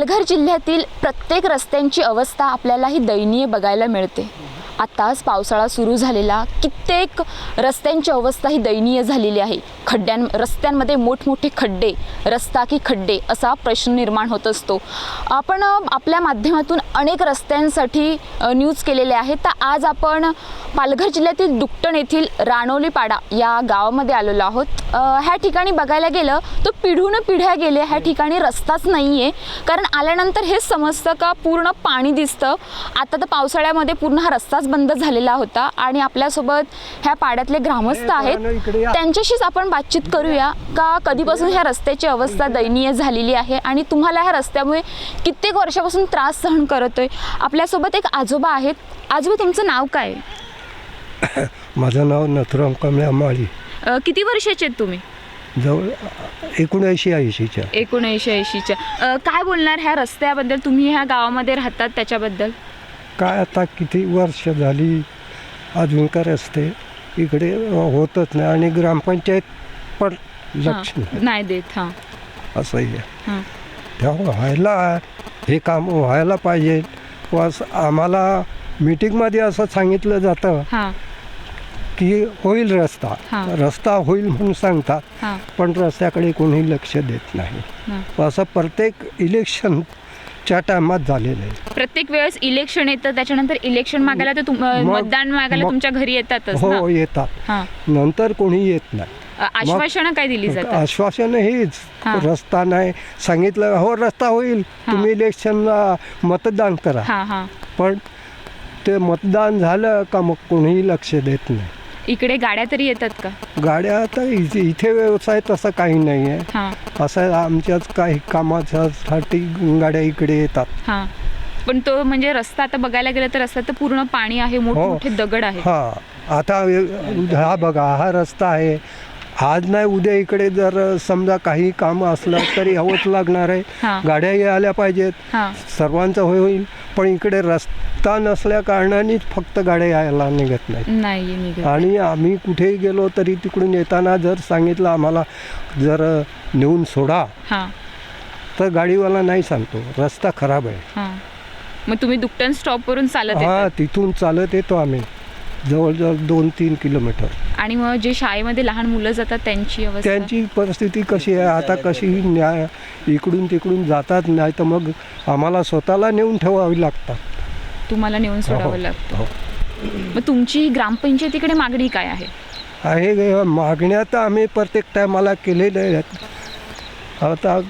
पालघर जिल्ह्यातील प्रत्येक रस्त्यांची अवस्था आपल्याला ही दयनीय बघायला मिळते. आत्ताच पावसाळा सुरू झालेला. कित्येक रस्त्यांची अवस्था ही दयनीय झालेली आहे. खड्ड्यां रस्त्यांमध्ये मोठमोठे खड्डे रस्ता की खड्डे असा प्रश्न निर्माण होत असतो. आपण आपल्या माध्यमातून अनेक रस्त्यांसाठी न्यूज केलेले आहेत. तर आज आपण पालघर जिल्ह्यातील दुकटण येथील राणोलीपाडा या गावामध्ये आलेलो आहोत. ह्या ठिकाणी बघायला गेलं तर पिढून पिढ्या गेल्या ह्या ठिकाणी रस्ताच नाही आहे कारण आल्यानंतर हे समजतं का पूर्ण पाणी दिसतं. आता तर पावसाळ्यामध्ये पूर्ण हा रस्ताच बंद झालेला होता आणि आपल्यासोबत ह्या पाड्यातले ग्रामस्थ आहेत. त्यांच्याशीच आपण बातचीत करूया का कधीपासून ह्या रस्त्याची अवस्था दयनीय झालेली आहे आणि तुम्हाला ह्या रस्त्यामुळे कित्येक वर्षापासून त्रास सहन करतोय. आपल्यासोबत एक आजोबा आहेत. आजोबा तुमचं नाव काय? आहे? माझं नाव नथुराम कमळे अंबाळी अ, किती वर्षाचे आहेत तुम्ही? जवळ एकोणऐंशी ऐंशीच्या. एकोणऐंशी ऐंशीच्या. काय बोलणार ह्या रस्त्याबद्दल? तुम्ही ह्या गावामध्ये राहतात त्याच्याबद्दल? काय आता किती वर्ष झाली अजून का रस्ते इकडे होतच नाही आणि ग्रामपंचायत पण लक्ष नाही. देत हां. असंही आहे. तेव्हा व्हायला हे काम व्हायला पाहिजे. बस आम्हाला मीटिंगमध्ये असं सांगितलं जातं हां. की होईल रस्ता. रस्ता होईल म्हणून सांगतात. पण रस्त्याकडे कोणी लक्ष देत नाही. असं प्रत्येक इलेक्शनच्या टायमात झालेलं आहे. प्रत्येक वेळेस इलेक्शन येतं त्याच्यानंतर इलेक्शन मागायला तर तुम- अ, मग- मतदान मागायला मग- तुमच्या घरी येतातच ना? हो येतात. हां. नंतर कोणी येत नाही. आश्वासनं काय दिली जातात? आश्वासन हेच. हां. रस्ता नाही. सांगितलं हो रस्ता होईल. हां. तुम्ही इलेक्शनला मतदान करा. हां हां. पण ते मतदान झालं का मग कोणीही लक्ष देत नाही? इकडे गाड्या तरी येतात का? गाड्या आता इथे इथे व्यवसाय तसा काही नाही आहे हां. असं आमच्याच काही कामासाठी गाड्या इकडे येतात. हां. पण तो म्हणजे रस्ता आता बघायला गेलं तर रस्ता तर पूर्ण पाणी आहे मोठमोठे दगड आहे हा. आता हा बघा हा रस्ता आहे. आज नाही उद्या इकडे जर समजा काही काम असलं तरी हवंच लागणार आहे. हां. गाड्याही आल्या पाहिजेत. हां. सर्वांचं होय होईल. पण इकडे रस्ता नसल्या कारणानेच फक्त गाड्या यायला निघत नाही नाही निघत आणि आम्ही कुठेही गेलो तरी तिकडून येताना जर सांगितलं आम्हाला जर नेऊन सोडा हां. तर गाडीवाला नाही सांगतो. रस्ता खराब आहे. हां. मग तुम्ही दुकटन स्टॉपवरून चालत हा येतात तिथून चालत येतो आम्ही. जवळजवळ दोन तीन किलोमीटर. आणि मग जे शाळेमध्ये लहान मुलं जातात त्यांची अवस्था? त्यांची परिस्थिती कशी आहे? आता कशी न्याय इकडून तिकडून जातात नाही तर मग आम्हाला स्वतःला नेऊन ठेवावी लागतात. तुम्हाला नेऊन सोडावं हो, लागतं. हो. मग तुमची ग्रामपंचायतीकडे मागणी काय आहे? आहे मागण्या तर आम्ही प्रत्येक टायमाला केलेल्या आहेत आता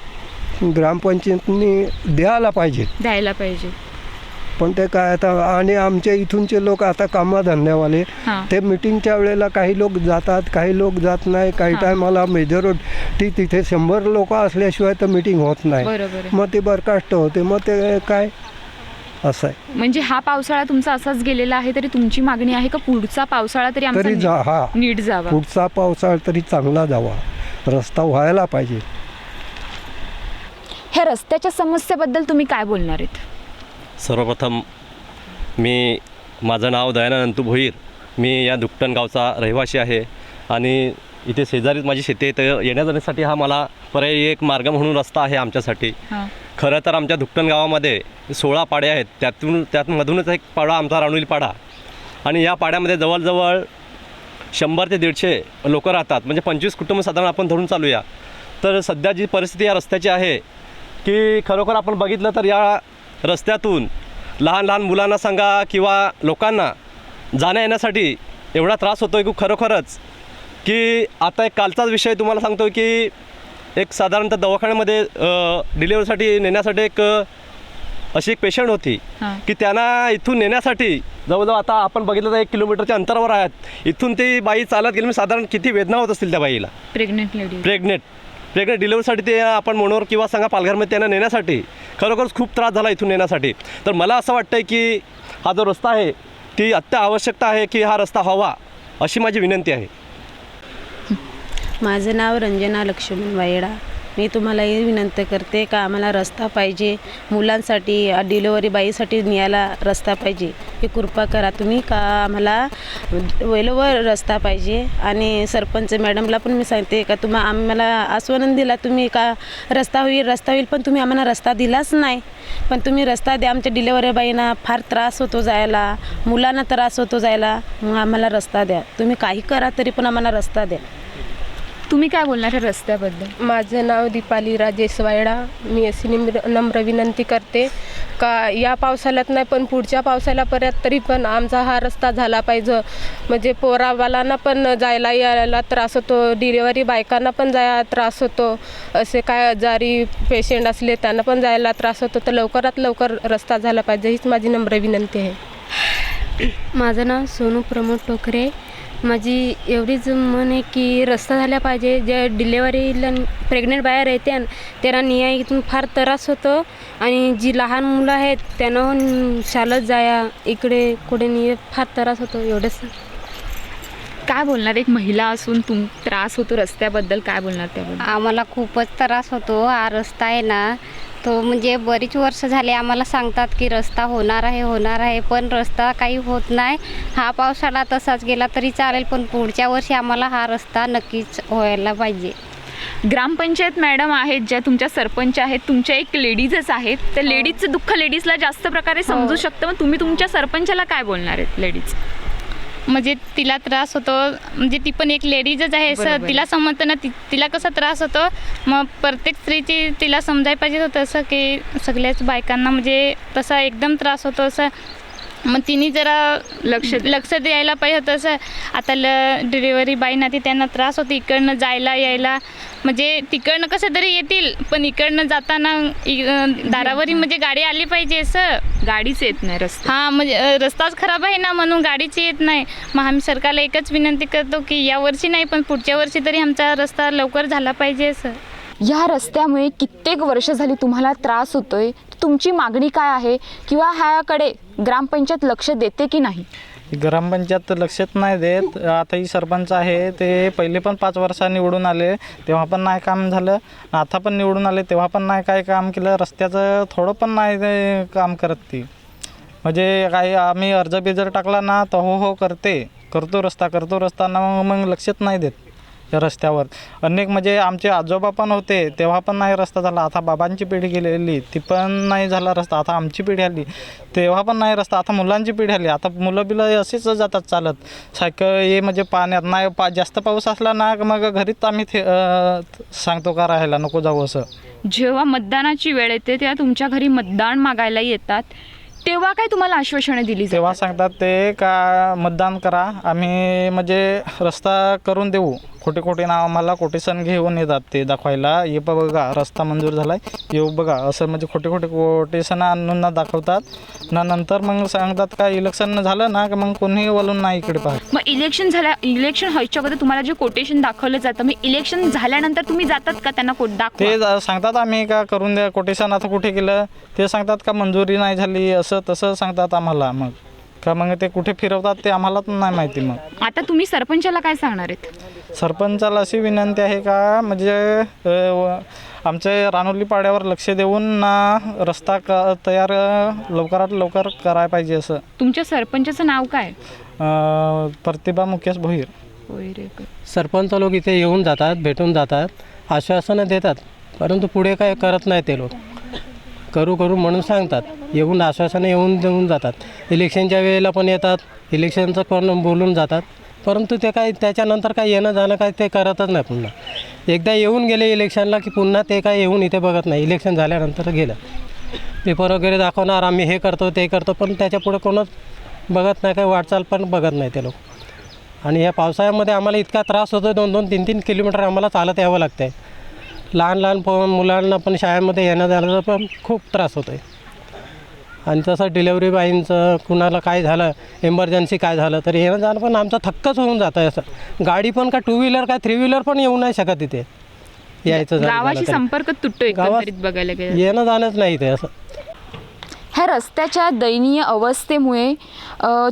ग्रामपंचायतनी द्यायला पाहिजे. द्यायला पाहिजे. पण ते काय आता आणि आमच्या इथूनचे लोक आता कामधंद्यावाले. हां. ते मिटिंगच्या वेळेला काही लोक जातात काही लोक जात नाही. काही हां. टायमाला मेजॉरिटी तिथे शंभर लोक असल्याशिवाय तर मिटिंग होत नाही. मग ते बरखास्त होते. मग ते काय? असं आहे. म्हणजे हा पावसाळा तुमचा असाच गेलेला आहे तरी तुमची मागणी आहे का पुढचा पावसाळा तरी आमचा तरी जा हा. नीट जावा? पुढचा पावसाळा तरी चांगला जावा. रस्ता व्हायला पाहिजे. ह्या रस्त्याच्या समस्येबद्दल तुम्ही काय बोलणार आहेत? सर्वप्रथम मी माझं नाव दयानंद अंतू भोईर मी या दुकटण गावचा रहिवासी आहे आणि इथे शेजारीच माझी शेती आहे. तर येण्या जाण्यासाठी हा मला पर्यायी एक मार्ग म्हणून रस्ता आहे आमच्यासाठी. हां. खरं तर आमच्या दुकटण गावामध्ये सोळा पाडे आहेत. त्यातून त्यातमधूनच एक पाडा आमचा राणुली पाडा. आणि या पाड्यामध्ये जवळजवळ शंभर ते दीडशे लोक राहतात. म्हणजे पंचवीस कुटुंब साधारण आपण धरून चालूया. तर सध्या जी परिस्थिती या रस्त्याची आहे की खरोखर आपण बघितलं तर या रस्त्यातून लहान लहान मुलांना सांगा किंवा लोकांना जाण्या येण्यासाठी एवढा त्रास होतो आहे की खरोखरच की आता एक कालचाच विषय तुम्हाला सांगतो की एक साधारणतः दवाखान्यामध्ये डिलिव्हरीसाठी नेण्यासाठी एक अशी एक पेशंट होती की त्यांना इथून नेण्यासाठी जवळजवळ आता आपण बघितलं तर एक किलोमीटरच्या अंतरावर आहेत. इथून ती बाई चालत गेली म्हणजे साधारण किती वेदना होत असतील त्या बाईला? प्रेग्नेंट लेडी प्रेग्नेंट प्रेग्नेंट डिलिव्हरीसाठी ते आपण मनोर किंवा सांगा पालघरमध्ये त्यांना नेण्यासाठी. खरोखरच खूप त्रास झाला इथून नेण्यासाठी. तर मला असं वाटतं आहे की हा जो रस्ता आहे ती अत्य आवश्यकता आहे की हा रस्ता हवा अशी माझी विनंती आहे. माझं नाव रंजना लक्ष्मण वायडा. मी तुम्हाला हे विनंती करते का आम्हाला रस्ता पाहिजे मुलांसाठी डिलिव्हरी बाईसाठी न्यायला रस्ता पाहिजे. हे कृपा करा तुम्ही का आम्हाला वेळेवर रस्ता पाहिजे? आणि सरपंच मॅडमला पण मी सांगते का तुम्हा आम्हाला आश्वासन दिला तुम्ही का रस्ता होईल रस्ता होईल पण तुम्ही आम्हाला रस्ता दिलाच नाही. पण तुम्ही रस्ता द्या आमच्या डिलेवरी बाईंना फार त्रास होतो जायला मुलांना त्रास होतो जायला मग आम्हाला रस्ता द्या. तुम्ही काही करा तरी पण आम्हाला रस्ता द्या. तुम्ही काय बोलणार आहे रस्त्याबद्दल? माझं नाव दीपाली राजेश वायडा मी अशी निम्र नम्र विनंती करते. का या पावसाळ्यात नाही पण पुढच्या पावसाळ्यापर्यंत तरी पण आमचा हा रस्ता झाला पाहिजे. म्हणजे पोरावालांना पण जायला यायला त्रास होतो डिलिव्हरी बायकांना पण जायला त्रास होतो. असे काय आजारी पेशंट असले त्यांना पण जायला त्रास होतो. तर लवकरात लवकर रस्ता झाला पाहिजे हीच माझी नम्र विनंती आहे. माझं नाव सोनू प्रमोद टोकरे. माझी एवढीच मन आहे की रस्ता झाला पाहिजे. जे डिलेवरीला प्रेग्नेंट बाहेर येते त्यांना न्याय इथून फार त्रास होतो. आणि जी लहान मुलं आहेत त्यांना शाळेत जाया इकडे कुठे निये फार त्रास होतो एवढंच. काय बोलणार? एक महिला असून तुम त्रास होतो रस्त्याबद्दल काय बोलणार त्याबद्दल? आम्हाला खूपच त्रास होतो. हा रस्ता आहे ना तो म्हणजे बरीच वर्ष झाले आम्हाला सांगतात की रस्ता होणार आहे होणार आहे पण रस्ता काही होत नाही. हा पावसाळा तसाच गेला तरी चालेल पण पुढच्या वर्षी आम्हाला हा रस्ता नक्कीच व्हायला पाहिजे. ग्रामपंचायत मॅडम आहेत ज्या तुमच्या सरपंच आहेत तुमच्या एक लेडीजच आहेत. त्या लेडीजचं दुःख लेडीजला जास्त प्रकारे समजू शकतं. मग तुम्ही तुमच्या सरपंचाला काय बोलणार आहेत लेडीज? म्हणजे तिला त्रास होतो. म्हणजे ती पण एक लेडीजच आहे. असं तिला समजतं ना ति तिला कसा त्रास होतो. मग प्रत्येक स्त्रीची तिला समजायला पाहिजे होतं असं की सगळ्याच बायकांना म्हणजे तसा एकदम त्रास होतो. असं मग तिने जरा लक्ष लक्ष द्यायला पाहिजे होतं असं. आता ल डिलिव्हरी बाईंना ती त्यांना त्रास होतो इकडनं जायला यायला. म्हणजे तिकडनं कसं तरी येतील पण इकडनं जाताना दारावरी म्हणजे गाडी आली पाहिजे असं. गाडीच येत नाही रस्ता हां म्हणजे रस्ताच खराब आहे ना म्हणून गाडीची येत नाही. मग आम्ही सरकारला एकच विनंती करतो की या वर्षी नाही पण पुढच्या वर्षी तरी आमचा रस्ता लवकर झाला पाहिजे असं. ह्या रस्त्यामुळे कित्येक वर्ष झाली तुम्हाला त्रास होतोय. तुमची मागणी काय आहे? किंवा ह्याकडे ग्रामपंचायत लक्ष देते की नाही? ग्रामपंचायत लक्षच लक्षात नाही देत. आता ही सरपंच आहे ते पहिले पण पाच वर्षा निवडून आले तेव्हा पण नाही काम झालं. आता पण निवडून आले तेव्हा पण नाही काय काम केलं. रस्त्याचं थोडं पण नाही ते काम करत ती. म्हणजे काही आम्ही अर्ज बिजर टाकला ना तर हो हो करते. करतो रस्ता करतो रस्ता ना मग मग लक्षात नाही देत. या रस्त्यावर. अनेक म्हणजे आमचे आजोबा पण होते तेव्हा पण नाही रस्ता झाला. आता बाबांची पिढी गेलेली ती पण नाही झाला रस्ता. आता आमची पिढी आली तेव्हा पण नाही रस्ता. आता मुलांची पिढी आली. आता मुलं बिलं असेच जातात चालत. सायकल हे म्हणजे पाण्यात नाही पा जास्त पाऊस असला ना मग घरीच आम्ही थे सांगतो का राहायला नको जाऊ असं. जेव्हा मतदानाची वेळ येते तेव्हा तुमच्या घरी मतदान मागायला येतात. तेव्हा काय तुम्हाला आश्वासनं दिली तेव्हा सांगतात ते का मतदान करा आम्ही म्हणजे रस्ता करून देऊ. खोटे खोटे नाव आम्हाला कोटेशन घेऊन येतात ते दाखवायला. ये बघा रस्ता मंजूर झाला आहे येऊ बघा असं म्हणजे खोटे खोटे कोटेशन आणून ना दाखवतात. ना नंतर मग सांगतात का इलेक्शन झालं ना का मग कोणी वळून नाही इकडे पाहत. मग इलेक्शन झाल्या इलेक्शन व्हायच्या अगोदर तुम्हाला जे कोटेशन दाखवलं जातं मग इलेक्शन झाल्यानंतर तुम्ही जातात का त्यांना कोट ते दाखवा? जा- सांगतात आम्ही का करून द्या कोटेशन आता कुठे केलं? ते सांगतात का मंजुरी नाही झाली असं तसं सांगतात आम्हाला मग. का मग ते कुठे फिरवतात ते आम्हाला पण नाही माहिती मग. आता तुम्ही सरपंचाला काय सांगणार आहेत? सरपंचाला अशी विनंती आहे का म्हणजे अ, व- आमच्या रानोली पाड्यावर लक्ष देऊन ना रस्ता क तयार अ, लवकरात लवकर करायला पाहिजे असं. तुमच्या सरपंचाचं नाव काय? अ, प्रतिभा मुकेश भोईर. होय रे ग. सरपंच लोक इथे येऊन जातात भेटून जातात आश्वासनं देतात परंतु पुढे काय करत नाही ते लोक. करू करू म्हणून सांगतात. येऊन आश्वासनं येऊन देऊन जातात. इलेक्शनच्या वेळेला पण येतात. इलेक्शनचं पण बोलून जातात. परंतु ते काय त्याच्यानंतर काय येणं जाणं काय ते करतच नाही पुन्हा. एकदा येऊन गेले इलेक्शनला की पुन्हा ते काय येऊन इथे बघत नाही. इलेक्शन झाल्यानंतर गेलं. पेपर वगैरे दाखवणार आम्ही हे करतो ते करतो पण त्याच्यापुढे कोणच बघत नाही काय वाटचाल पण बघत नाही ते लोक. आणि या पावसाळ्यामध्ये आम्हाला इतका त्रास होतो दोन दोन तीन तीन किलोमीटर आम्हाला चालत यावं लागतं आहे लहान लहान प मुलांना पण शाळेमध्ये येणं जाण्याचा पण खूप त्रास होतो आहे आणि तसं डिलेवरी बाईंचं कुणाला काय झालं इमर्जन्सी काय झालं तर येणं जाणं पण आमचं थक्कच होऊन जातं आहे असं. गाडी पण का टू व्हीलर काय थ्री व्हीलर पण येऊ नाही शकत इथे. यायचं गावाशी. संपर्क तुटतो गावात बघायला गेलं येणं जाणंच नाही इथे असं. ह्या रस्त्याच्या दयनीय अवस्थेमुळे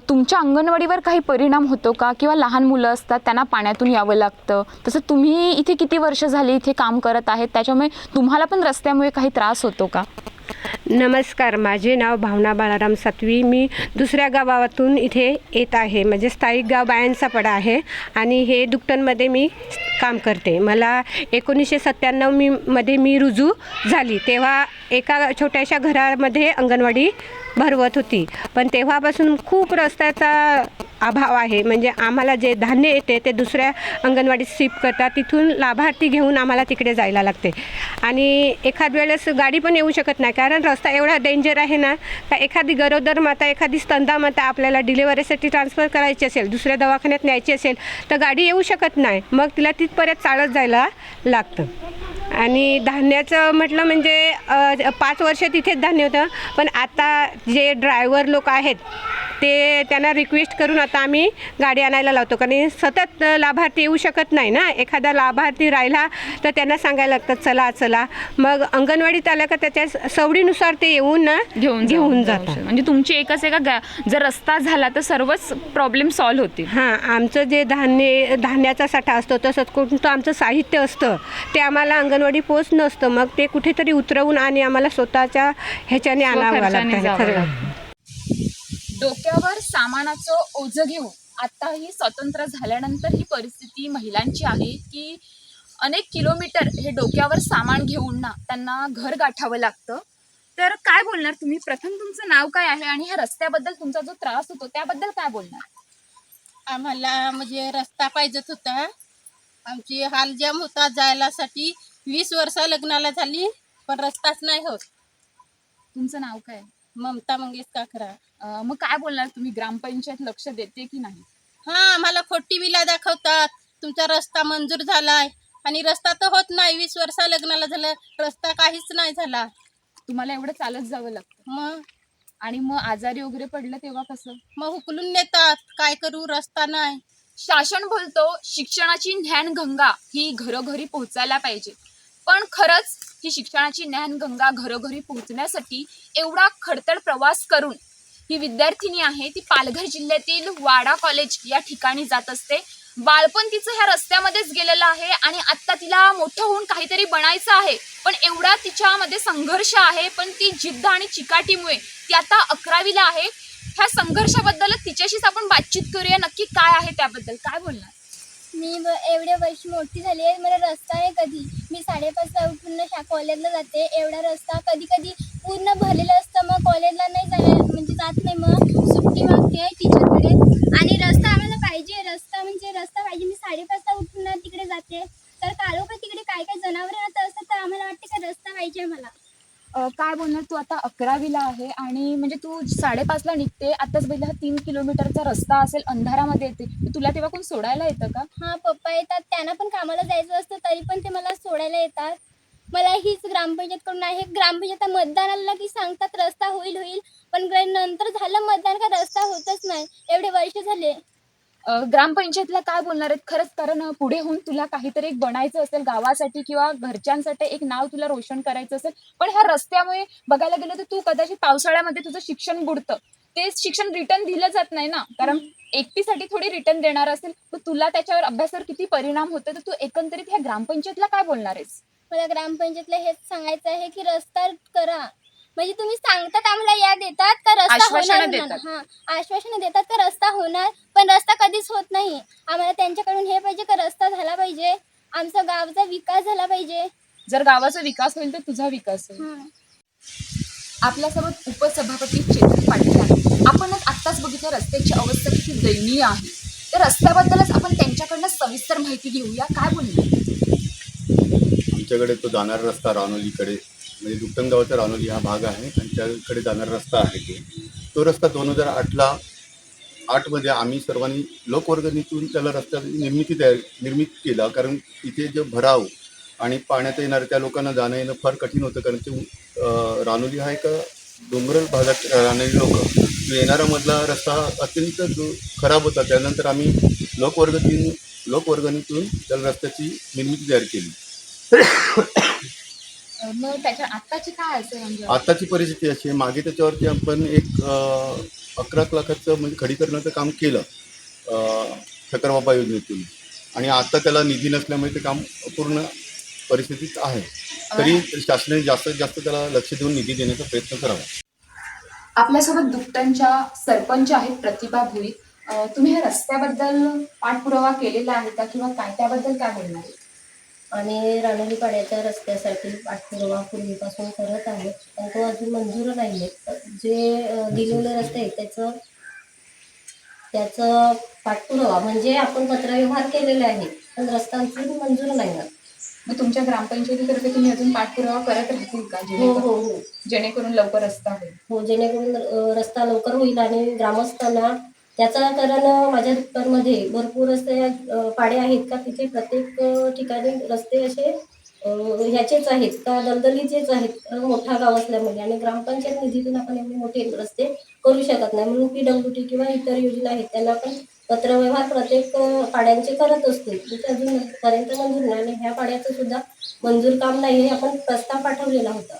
तुमच्या अंगणवाडीवर काही परिणाम होतो का? किंवा लहान मुलं असतात त्यांना पाण्यातून यावं लागतं. तसं तुम्ही इथे किती वर्ष झाली इथे काम करत आहेत? त्याच्यामुळे तुम्हाला पण रस्त्यामुळे काही त्रास होतो का? नमस्कार माझे नाव भावना बाळाराम सातवी. मी दुसऱ्या गावातून इथे येत आहे. म्हणजे स्थायिक गाव बायांचा पडा आहे आणि हे दुकटनमध्ये मी काम करते. मला एकोणीसशे सत्त्याण्णव मी मध्ये मी रुजू झाली. तेव्हा एका छोट्याशा घरामध्ये अंगणवाडी भरवत होती. पण तेव्हापासून खूप रस्त्याचा अभाव आहे. म्हणजे आम्हाला जे धान्य येते ते दुसऱ्या अंगणवाडीत शिफ्ट करतात. तिथून लाभार्थी घेऊन आम्हाला तिकडे जायला लागते. आणि एखाद वेळेस गाडी पण येऊ शकत नाही. कारण रस्ता एवढा डेंजर आहे ना का एखादी गरोदर माता एखादी स्तंदा माता आपल्याला डिलेवरीसाठी ट्रान्सफर करायची असेल दुसऱ्या दवाखान्यात न्यायची असेल तर गाडी येऊ शकत नाही. मग तिला तिथपर्यंत चालत जायला लागतं. आणि धान्याचं म्हटलं म्हणजे पाच वर्ष तिथेच धान्य होतं. पण आता जे ड्रायव्हर लोक आहेत ते त्यांना रिक्वेस्ट करून आता आम्ही गाडी आणायला लावतो. कारण सतत लाभार्थी येऊ शकत नाही ना. एखादा लाभार्थी राहिला तर त्यांना सांगायला लागतं चला चला. मग अंगणवाडीत आलं का त्याच्या सवडीनुसार ते येऊन ना घेऊन घेऊन जातात. म्हणजे तुमची एकच आहे का? गा- जर रस्ता झाला तर सर्वच प्रॉब्लेम सॉल्व्ह होतील. हां आमचं जे धान्य धान्याचा साठा असतो तसंच कोणतं आमचं साहित्य असतं ते आम्हाला अंगणवाडी पोच नसतं. मग ते कुठेतरी उतरवून आणि आम्हाला स्वतःच्या ह्याच्याने आणावं लागतं. डोक्यावर सामानाचं ओझं घेऊन आता ही स्वतंत्र झाल्यानंतर ही परिस्थिती महिलांची आहे की अनेक किलोमीटर हे डोक्यावर सामान घेऊन ना त्यांना घर गाठावं लागतं. तर काय बोलणार तुम्ही? प्रथम तुमचं नाव काय आहे आणि ह्या रस्त्याबद्दल तुमचा जो त्रास होतो त्याबद्दल काय बोलणार? आम्हाला म्हणजे रस्ता पाहिजेत होता. आमची हाल जाम होता जायलासाठी. वीस वर्ष लग्नाला झाली पण रस्ताच नाही होत. तुमचं नाव काय? ममता मंगेश काकरा. अं, मग काय बोलणार? तुम्ही ग्रामपंचायत लक्ष देते की नाही? हा आम्हाला खोटी विला दाखवतात. तुमचा रस्ता मंजूर झालाय. आणि रस्ता तर होत नाही. वीस वर्ष लग्नाला झालं रस्ता काहीच नाही झाला. तुम्हाला एवढं चालत जावं लागतं. मग? आणि मग आजारी वगैरे पडलं तेव्हा कसं? मग हुकलून नेतात. काय करू? रस्ता नाही. शासन बोलतो शिक्षणाची ज्ञान गंगा ही घरोघरी पोहोचायला पाहिजे. पण खरंच ही शिक्षणाची ज्ञान गंगा घरोघरी पोहोचण्यासाठी एवढा खडतड प्रवास करून ही विद्यार्थिनी आहे ती पालघर जिल्ह्यातील वाडा कॉलेज या ठिकाणी जात असते. बालपण तिचं ह्या रस्त्यामध्येच गेलेलं आहे आणि आत्ता तिला मोठं होऊन काहीतरी बनायचं आहे. पण एवढा तिच्यामध्ये संघर्ष आहे पण ती जिद्द आणि चिकाटीमुळे ती आता अकरावीला आहे. ह्या संघर्षाबद्दल तिच्याशीच आपण बातचीत करूया. नक्की काय आहे त्याबद्दल? काय बोलणार? मी ब- एवढ्या वर्ष मोठी झाली आहे. मला रस्ता आहे कधी. मी साडेपाचला उठून शा कॉलेजला जाते. एवढा रस्ता कधी कधी पूर्ण भरलेलं असतं. मग कॉलेजला नाही जाणार म्हणजे जात नाही. मग सुट्टी मागते आहे टीचरकडे आणि रस्ता आम्हाला पाहिजे. रस्ता म्हणजे रस्ता पाहिजे. मी साडेपाचला उठून तिकडे जाते. तर कालो तिकडे काय काय जनावरं राहतं असतात तर आम्हाला वाटते का रस्ता पाहिजे आम्हाला? काय बोलणार तू आता अकरावीला आहे आणि म्हणजे तू साडेपाचला निघते आताच बघितलं हा तीन किलोमीटरचा रस्ता असेल अंधारामध्ये येते तर तुला तेव्हा कोण सोडायला येतं का? हां पप्पा येतात त्यांना पण कामाला जायचं असतं तरी पण ते मला सोडायला येतात. मला हीच ग्रामपंचायतकडून आहे ग्रामपंचायत मतदान आलं की सांगतात रस्ता होईल होईल पण नंतर झालं मतदान का रस्ता होतच नाही एवढे वर्ष झाले. ग्रामपंचायतला काय बोलणार आहेत? खरंच कारण पुढे होऊन तुला काहीतरी एक बनायचं असेल गावासाठी किंवा घरच्यांसाठी एक नाव तुला रोशन करायचं असेल पण ह्या रस्त्यामुळे बघायला गेलं तर तू कदाचित पावसाळ्यामध्ये तुझं शिक्षण बुडतं. ते शिक्षण रिटर्न दिलं जात नाही ना. कारण एकटीसाठी थोडी रिटर्न देणार असेल तर तुला त्याच्यावर अभ्यासावर किती परिणाम होतो तर तू एकंदरीत ह्या ग्रामपंचायतला काय बोलणार आहेस? मला ग्रामपंचायतला हेच सांगायचं आहे की रस्ता करा. म्हणजे तुम्ही सांगतात आम्हाला या देतात का रस्ता आश्वासनं होणार? देतात. हा आश्वासनं देतात का रस्ता होणार? पण रस्ता कधीच होत नाही. आम्हाला त्यांच्याकडून हे पाहिजे का रस्ता झाला पाहिजे? आमचा गावचा विकास झाला पाहिजे. जर गावाचा विकास होईल तर तुझा विकास होईल. हं. आपल्यासोबत उपसभापती चेतन पाटील आहेत. आपणच आत्ताच बघितलं रस्त्याची अवस्था किती दयनीय आहे. तर रस्त्याबद्दलच आपण त्यांच्याकडनं सविस्तर माहिती घेऊया. काय बोलणार आमच्याकडे तो जाणारा रस्ता रानोलीकडे म्हणजे दुकटन रानोली हा भाग आहे आणि त्याकडे जाणारा रस्ता आहे ते तो रस्ता दोन हजार आठला आठमध्ये आम्ही सर्वांनी लोकवर्गणीतून त्याला रस्त्याची निर्मिती तयार निर्मित केला. कारण इथे जे भराव आणि पाण्यात येणाऱ्या त्या लोकांना जाणं येणं फार कठीण होतं. कारण ते रानोली हा एका डोंगरल भागात राहणारी लोक. येणारामधला रस्ता अत्यंत खराब होता. त्यानंतर आम्ही लोकवर्गतीन लोकवर्गणीतून त्या रस्त्याची निर्मिती तयार केली. मग त्याच्या आत्ताची काय असेल म्हणजे? आताची परिस्थिती अशी आहे. मागे त्याच्यावरती आपण एक अकरा लाखाचं म्हणजे खडीकरणाचं काम केलं अं, ठकरबाबा योजनेतून. आणि आता त्याला निधी नसल्यामुळे ते काम पूर्ण परिस्थितीत आहे. तरी शासनाने जास्तीत जास्त त्याला लक्ष देऊन निधी देण्याचा प्रयत्न करावा. आपल्यासोबत दुपट्यांच्या सरपंच आहेत प्रतिभा भुई तुम्ही ह्या रस्त्याबद्दल पाठपुरावा केलेला आहे का किंवा काय त्याबद्दल काय बोलणार? आहे? आणि रानोली पाड्याच्या रस्त्यासाठी पाठपुरावा पूर्वीपासून करत आहोत पण तो अजून मंजूर नाही आहे जे दिलेले रस्ते आहेत त्याचं त्याचं पाठपुरावा म्हणजे आपण पत्रव्यवहार केलेले आहे पण रस्त्यांचं मंजूर नाही आहे. मग तुमच्या ग्रामपंचायतीतर्फे तुम्ही अजून पाठपुरावा करत राहतील का? हो जेणेकरून हो हो. जेणेकरून लवकर रस्ता होईल. हो जेणेकरून रस्ता लवकर होईल आणि ग्रामस्थांना त्याचा कारण माझ्या दुकानमध्ये भरपूर असे पाड्या पाडे आहेत का तिथे प्रत्येक ठिकाणी रस्ते असे ह्याचेच आहेत का दलदलीचेच आहेत मोठा गाव असल्यामुळे. आणि ग्रामपंचायत निधीतून आपण एवढे मोठे रस्ते करू शकत नाही. म्हणून पी डब्ल्यू टी किंवा इतर योजना आहेत त्यांना आपण पत्रव्यवहार प्रत्येक पाड्यांचे करत असतो. तिथे अजून पर्यंत मंजूर नाही आणि ह्या पाड्याचं सुद्धा मंजूर काम नाही आहे आपण प्रस्ताव पाठवलेला होता.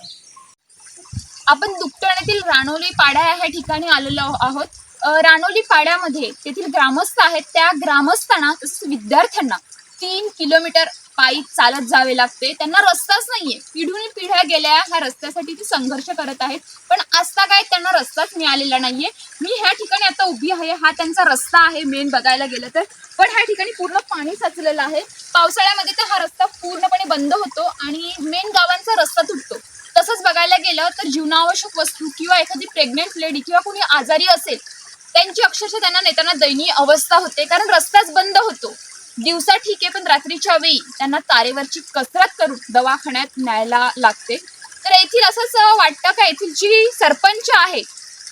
आपण दुपटण राणोली पाड्या ह्या ठिकाणी आलेलो आहोत. रानोली पाड्यामध्ये तेथील ग्रामस्थ आहेत. त्या ग्रामस्थांना तसेच विद्यार्थ्यांना तीन किलोमीटर पायी चालत जावे लागते. त्यांना रस्ताच नाहीये. पिढून पिढ्या गेल्या ह्या रस्त्यासाठी ते संघर्ष करत आहेत. पण आजता काय त्यांना रस्ताच मिळालेला नाहीये. मी ह्या ठिकाणी आता उभी आहे. हा त्यांचा रस्ता आहे मेन बघायला गेलं तर. पण ह्या ठिकाणी पूर्ण पाणी साचलेलं आहे. पावसाळ्यामध्ये तर हा रस्ता पूर्णपणे बंद होतो आणि मेन गावांचा रस्ता तुटतो. तसंच बघायला गेलं तर जीवनावश्यक वस्तू किंवा एखादी प्रेग्नेंट लेडी किंवा कोणी आजारी असेल त्यांची अक्षरशः त्यांना नेताना दयनीय अवस्था होते कारण रस्ताच बंद होतो. दिवसा ठीक आहे पण रात्रीच्या वेळी त्यांना तारेवरची कसरत करून दवाखान्यात न्यायला लागते. तर येथील असंच वाटतं का येथील जी सरपंच आहे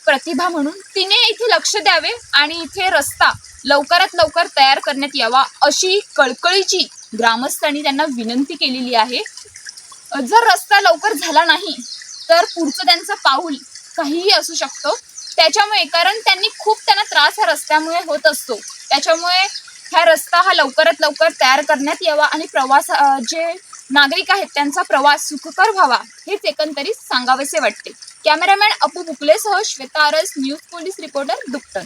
प्रतिभा म्हणून तिने इथे लक्ष द्यावे आणि इथे रस्ता लवकरात लवकर तयार करण्यात यावा अशी कळकळीची ग्रामस्थांनी त्यांना विनंती केलेली आहे. जर रस्ता लवकर झाला नाही तर पुढचं त्यांचं पाऊल काहीही असू शकतो. त्याच्यामुळे कारण त्यांनी खूप त्यांना त्रास ह्या रस्त्यामुळे होत असतो. त्याच्यामुळे ह्या रस्ता हा लवकरात लवकर तयार करण्यात यावा आणि प्रवास जे नागरिक आहेत त्यांचा प्रवास सुखकर व्हावा हेच एकंदरीत सांगावेसे वाटते. Cameraman Apu बुकलेसह Shweta Aras news police reporter दुपटन.